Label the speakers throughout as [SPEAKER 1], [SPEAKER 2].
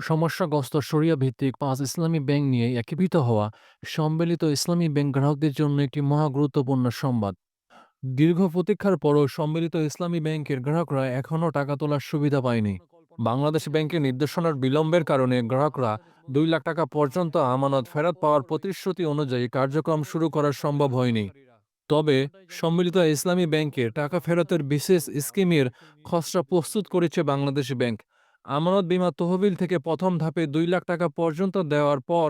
[SPEAKER 1] সমস্যাগ্রস্ত শরিয়া ভিত্তিক পাঁচ ইসলামী ব্যাংক নিয়ে একীভূত হওয়া সম্মিলিত ইসলামী ব্যাংক গ্রাহকদের জন্য একটি মহা গুরুত্বপূর্ণ সংবাদ। দীর্ঘ প্রতীক্ষার পরও সম্মিলিত ইসলামী ব্যাংকের গ্রাহকরা এখনও টাকা তোলার সুবিধা পায়নি। বাংলাদেশ ব্যাংকের নির্দেশনার বিলম্বের কারণে গ্রাহকরা দুই লাখ টাকা পর্যন্ত আমানত ফেরত পাওয়ার প্রতিশ্রুতি অনুযায়ী কার্যক্রম শুরু করা সম্ভব হয়নি। তবে সম্মিলিত ইসলামী ব্যাংকের টাকা ফেরতের বিশেষ স্কিমের খসড়া প্রস্তুত করেছে বাংলাদেশ ব্যাংক। আমানত বিমা তহবিল থেকে প্রথম ধাপে দুই লাখ টাকা পর্যন্ত দেওয়ার পর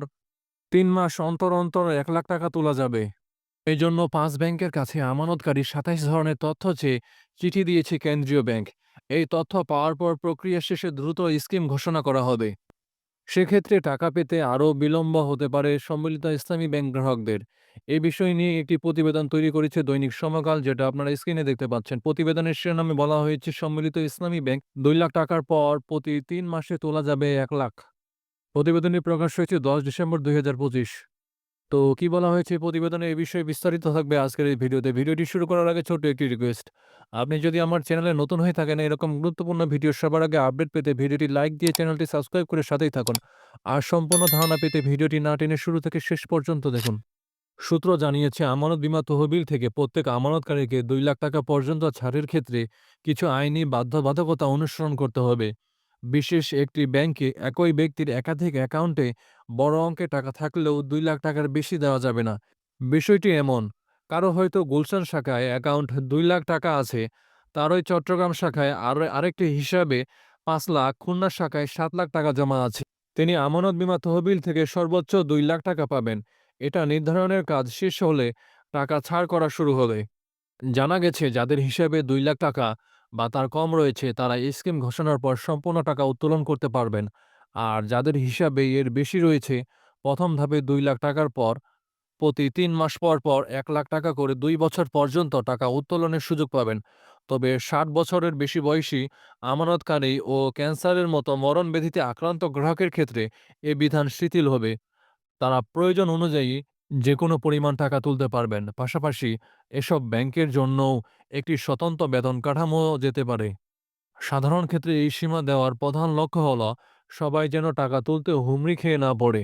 [SPEAKER 1] তিন মাস অন্তর অন্তর এক লাখ টাকা তোলা যাবে। এই জন্য পাঁচ ব্যাংকের কাছে আমানতকারী সাতাইশ ধরনের তথ্য চেয়ে চিঠি দিয়েছে কেন্দ্রীয় ব্যাংক। এই তথ্য পাওয়ার পর প্রক্রিয়া শেষে দ্রুত স্কিম ঘোষণা করা হবে। সেক্ষেত্রে টাকা পেতে আরও বিলম্ব হতে পারে সম্মিলিত ইসলামী ব্যাংক গ্রাহকদের। এ বিষয় নিয়ে একটি প্রতিবেদন তৈরি করেছে দৈনিক সমকাল, যেটা আপনারা স্ক্রিনে দেখতে পাচ্ছেন। প্রতিবেদনের শিরোনামে বলা হয়েছে, সম্মিলিত ইসলামী ব্যাংক দুই লাখ টাকার পর প্রতি তিন মাসে তোলা যাবে এক লাখ। প্রতিবেদনটি প্রকাশ হয়েছে দশ ডিসেম্বর দুই হাজার পঁচিশ। তো কি বলা হয়েছে প্রতিবেদনে এই বিষয়ে বিস্তারিত থাকবে আজকের এই ভিডিওতে। ভিডিওটি শুরু করার আগে ছোট্ট একটি রিকোয়েস্ট। আপনি যদি আমার চ্যানেলে নতুন হয়ে থাকেন, এরকম গুরুত্বপূর্ণ ভিডিও সবার আগে আপডেট পেতে ভিডিওটি লাইক দিয়ে চ্যানেলটি সাবস্ক্রাইব করে সাথেই থাকুন। আর সম্পূর্ণ ধারণা পেতে ভিডিওটি না টেনে শুরু থেকে শেষ পর্যন্ত দেখুন। সূত্র জানিয়েছে, আমানত বিমা তহবিল থেকে প্রত্যেক আমানতকারীকে দুই লাখ টাকা পর্যন্ত ছাড়ের ক্ষেত্রে কিছু আইনি বাধ্যবাধকতা অনুসরণ করতে হবে। বিশেষ একটি ব্যাংকে একই ব্যক্তির একাধিক অ্যাকাউন্টে বড় অঙ্কে টাকা থাকলেও দুই লাখ টাকার বেশি দেওয়া যাবে না। বিষয়টি এমন, কারও হয়তো গুলশান শাখায় অ্যাকাউন্ট দুই লাখ টাকা আছে, তারই চট্টগ্রাম শাখায় আরও আরেকটি হিসাবে পাঁচ লাখ, খুলনা শাখায় সাত লাখ টাকা জমা আছে। তিনি আমানত বিমা তহবিল থেকে সর্বোচ্চ দুই লাখ টাকা পাবেন। এটা নির্ধারণের কাজ শেষ হলে টাকা ছাড় করা শুরু হবে জানা গেছে, যাদের হিসাবে দুই লাখ টাকা বা তার কম রয়েছে, তারা এই স্কিম ঘোষণার পর সম্পূর্ণ টাকা উত্তোলন করতে পারবেন। আর যাদের হিসাবে এর বেশি রয়েছে, প্রথম ধাপে দুই লাখ টাকার পর, প্রতি তিন মাস পর পর এক লাখ টাকা করে দুই বছর পর্যন্ত টাকা উত্তোলনের সুযোগ পাবেন। তবে ষাট বছরের বেশি বয়সী, আমানতকারী ও ক্যান্সারের মতো মরণ ব্যাধিতে আক্রান্ত গ্রাহকের ক্ষেত্রে এ বিধান শিথিল হবে। তারা প্রয়োজন অনুযায়ী যে কোনো পরিমাণ টাকা তুলতে পারবেন। পাশাপাশি এসব ব্যাংকের জন্যও একটি স্বতন্ত্র বেতন কাঠামো যেতে পারে। সাধারণ ক্ষেত্রে এই সীমা দেওয়ার প্রধান লক্ষ্য হল সবাই যেন টাকা তুলতে হুমড়ি খেয়ে না পড়ে।